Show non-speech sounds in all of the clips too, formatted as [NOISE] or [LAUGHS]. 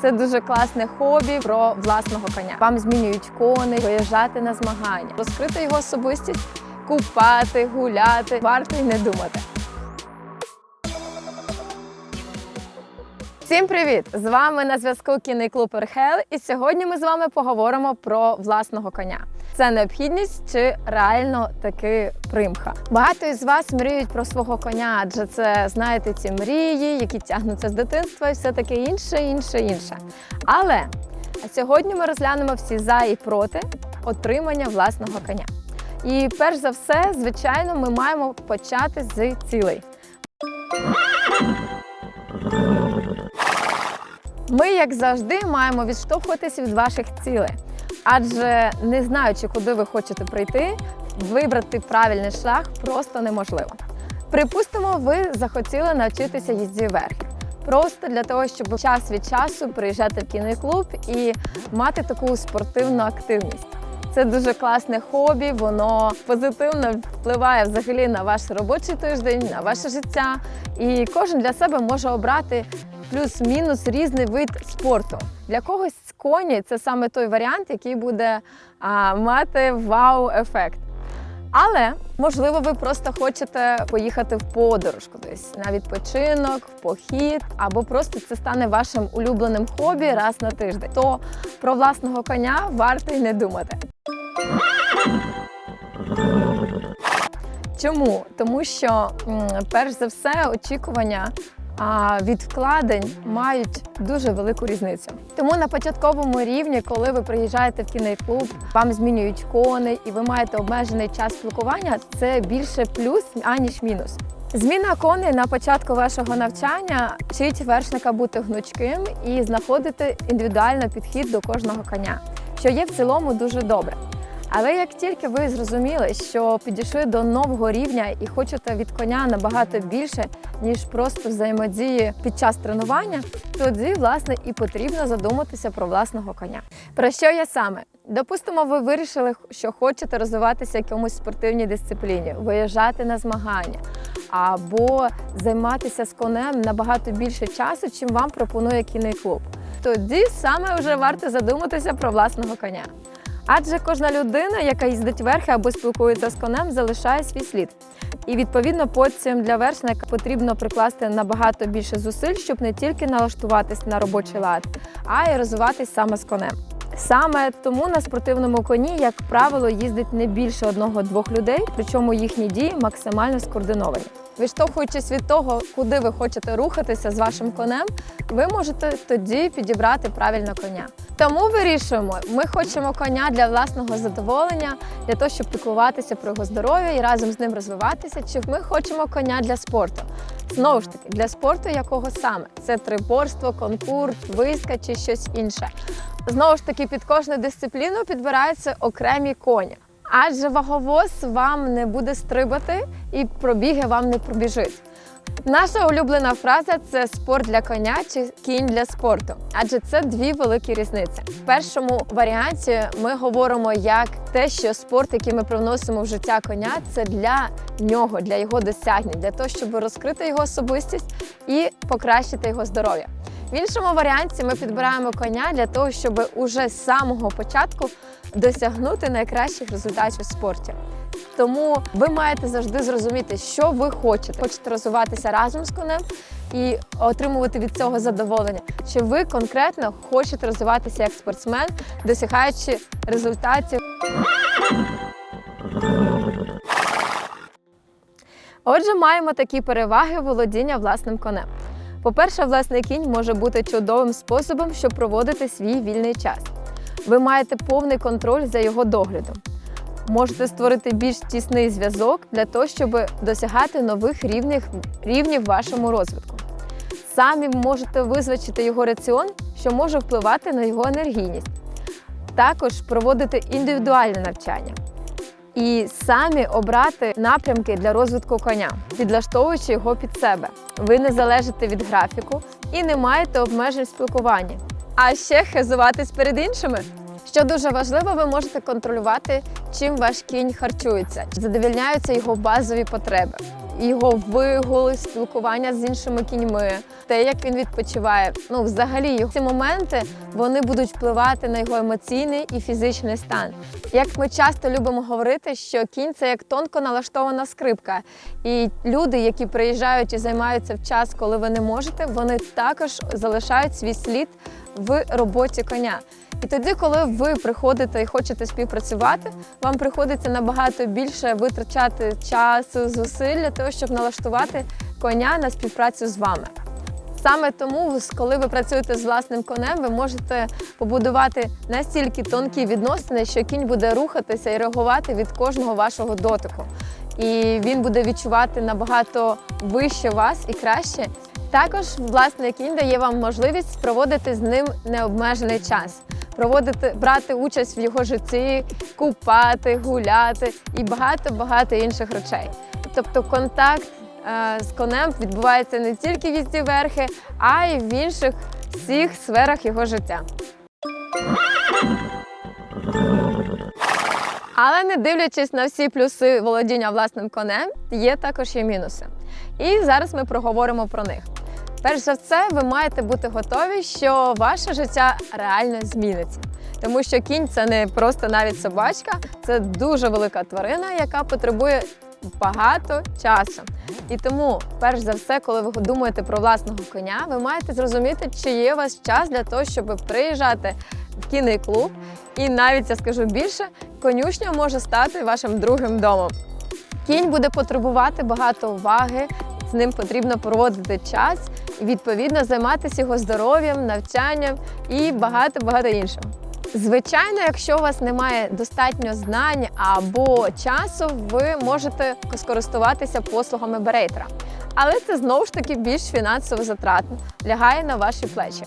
Це дуже класне хобі про власного коня. Вам змінюють кони, виїжджати на змагання, розкрити його особистість, купати, гуляти. Варто й не думати. Всім привіт! З вами на зв'язку кінний клуб Ерхел, і сьогодні ми з вами поговоримо про власного коня. Це необхідність чи реально таки примха. Багато із вас мріють про свого коня, адже це знаєте ці мрії, які тягнуться з дитинства, і все таке інше, інше, інше. Але сьогодні ми розглянемо всі за і проти отримання власного коня. І перш за все, звичайно, ми маємо почати з цілей. Ми, як завжди, маємо відштовхуватися від ваших цілей, адже не знаючи, куди ви хочете прийти, вибрати правильний шлях просто неможливо. Припустимо, ви захотіли навчитися їзді верхи. Просто для того, щоб час від часу приїжджати в кінний і мати таку спортивну активність. Це дуже класне хобі, воно позитивно впливає взагалі на ваш робочий тиждень, на ваше життя. І кожен для себе може обрати плюс-мінус різний вид спорту. Для когось коні це саме той варіант, який буде а, мати вау-ефект. Але можливо, ви просто хочете поїхати в подорож кудись на відпочинок, в похід, або просто це стане вашим улюбленим хобі раз на тиждень. То про власного коня варто й не думати. Чому? Тому що перш за все очікування від вкладень мають дуже велику різницю. Тому на початковому рівні, коли ви приїжджаєте в кінний клуб, вам змінюють коней і ви маєте обмежений час спілкування, це більше плюс аніж мінус. Зміна коней на початку вашого навчання вчить вершника бути гнучким і знаходити індивідуальний підхід до кожного коня, що є в цілому дуже добре. Але як тільки ви зрозуміли, що підійшли до нового рівня і хочете від коня набагато більше, ніж просто взаємодії під час тренування, тоді власне і потрібно задуматися про власного коня. Про що я саме? Допустимо, ви вирішили, що хочете розвиватися в якомусь спортивній дисципліні, виїжджати на змагання або займатися з конем набагато більше часу, чим вам пропонує кінний клуб. Тоді саме вже варто задуматися про власного коня. Адже кожна людина, яка їздить верхи або спілкується з конем, залишає свій слід. І відповідно потім для вершника потрібно прикласти набагато більше зусиль, щоб не тільки налаштуватись на робочий лад, а й розвиватись саме з конем. Саме тому на спортивному коні, як правило, їздить не більше одного-двох людей, причому їхні дії максимально скоординовані. Відштовхуючись від того, куди ви хочете рухатися з вашим конем, ви можете тоді підібрати правильно коня. Тому вирішуємо, ми хочемо коня для власного задоволення, для того, щоб піклуватися про його здоров'я і разом з ним розвиватися. Чи ми хочемо коня для спорту? Знову ж таки, для спорту якого саме? Це триборство, конкурс, виска чи щось інше. Знову ж таки, під кожну дисципліну підбираються окремі коні. Адже ваговоз вам не буде стрибати і пробіги вам не пробіжить. Наша улюблена фраза це спорт для коня чи кінь для спорту, адже це дві великі різниці. В першому варіанті ми говоримо як те, що спорт, який ми привносимо в життя коня, це для нього, для його досягнень, для того, щоб розкрити його особистість і покращити його здоров'я. В іншому варіанті ми підбираємо коня для того, щоб уже з самого початку досягнути найкращих результатів в спорті. Тому ви маєте завжди зрозуміти, що ви хочете. Хочете розвиватися разом з конем і отримувати від цього задоволення. Чи ви конкретно хочете розвиватися як спортсмен, досягаючи результатів? Отже, маємо такі переваги володіння власним конем. По-перше, власний кінь може бути чудовим способом, щоб проводити свій вільний час. Ви маєте повний контроль за його доглядом. Можете створити більш тісний зв'язок для того, щоб досягати нових рівнів, рівнів вашому розвитку. Самі можете визначити його раціон, що може впливати на його енергійність. Також проводити індивідуальне навчання і самі обрати напрямки для розвитку коня, підлаштовуючи його під себе. Ви не залежите від графіку і не маєте обмежень в спілкуванні. А ще хизуватись перед іншими. Що дуже важливо, ви можете контролювати, чим ваш кінь харчується, задовільняються його базові потреби. його вигули, спілкування з іншими кіньми, те, як він відпочиває. Ну, взагалі, ці моменти вони будуть впливати на його емоційний і фізичний стан. Як ми часто любимо говорити, що кінь це як тонко налаштована скрипка, і люди, які приїжджають і займаються в час, коли ви не можете, вони також залишають свій слід в роботі коня. І тоді, коли ви приходите і хочете співпрацювати, вам приходиться набагато більше витрачати часу, зусиль для того, щоб налаштувати коня на співпрацю з вами. Саме тому, коли ви працюєте з власним конем, ви можете побудувати настільки тонкі відносини, що кінь буде рухатися і реагувати від кожного вашого дотику. І він буде відчувати набагато вище вас і краще. Також власне кінь дає вам можливість проводити з ним необмежений час, проводити, брати участь в його житті, купати, гуляти і багато багато інших речей. Тобто контакт е, з конем відбувається не тільки в їзді верхи, а й в інших всіх сферах його життя. Але не дивлячись на всі плюси володіння власним конем, є також і мінуси. І зараз ми проговоримо про них. Перш за все, ви маєте бути готові, що ваше життя реально зміниться. Тому що кінь це не просто навіть собачка, це дуже велика тварина, яка потребує багато часу. І тому, перш за все, коли ви думаєте про власного коня, ви маєте зрозуміти, чи є у вас час для того, щоб приїжджати в кінний клуб. І навіть я скажу більше, конюшня може стати вашим другим домом. Кінь буде потребувати багато уваги, з ним потрібно проводити час відповідно займатися його здоров'ям, навчанням і багато багато іншого. Звичайно, якщо у вас немає достатньо знань або часу, ви можете скористуватися послугами берейтера. Але це знову ж таки більш фінансово затратно, лягає на ваші плечі.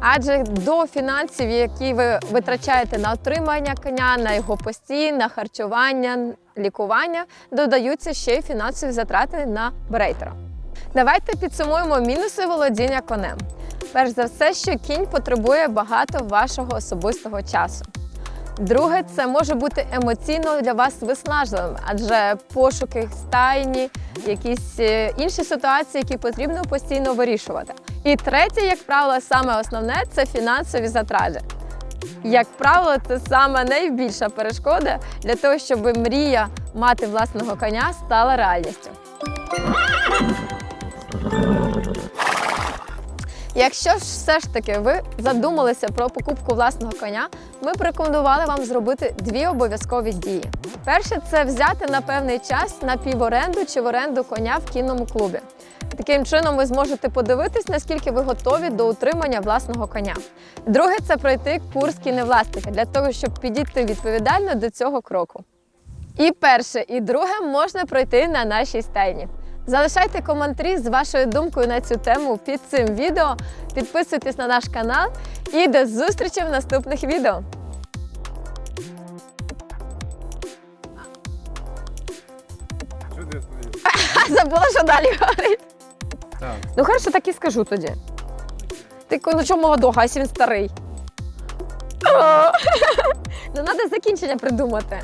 Адже до фінансів, які ви витрачаєте на отримання коня, на його постій, на харчування, лікування, додаються ще й фінансові затрати на брейтера. Давайте підсумуємо мінуси володіння конем. Перш за все, що кінь потребує багато вашого особистого часу. Друге, це може бути емоційно для вас виснажливим, адже пошуки стайні, якісь е, інші ситуації, які потрібно постійно вирішувати. І третє, як правило, саме основне це фінансові затрати. Як правило, це саме найбільша перешкода для того, щоб мрія мати власного коня стала реальністю. Якщо ж все ж таки ви задумалися про покупку власного коня, ми б рекомендували вам зробити дві обов'язкові дії. Перше це взяти на певний час на піворенду чи в оренду коня в кінному клубі. Таким чином, ви зможете подивитись, наскільки ви готові до утримання власного коня. Друге це пройти курс кіневласника для того, щоб підійти відповідально до цього кроку. І перше, і друге можна пройти на нашій стайні. Залишайте коментарі з вашою думкою на цю тему під цим відео. Підписуйтесь на наш канал і до зустрічі в наступних відео. [LAUGHS] Забула, що далі говорити. Так. Ну, хорошо, так і скажу тоді. Ти ну чого молодого, а якщо він старий? [LAUGHS] Ну, треба закінчення придумати.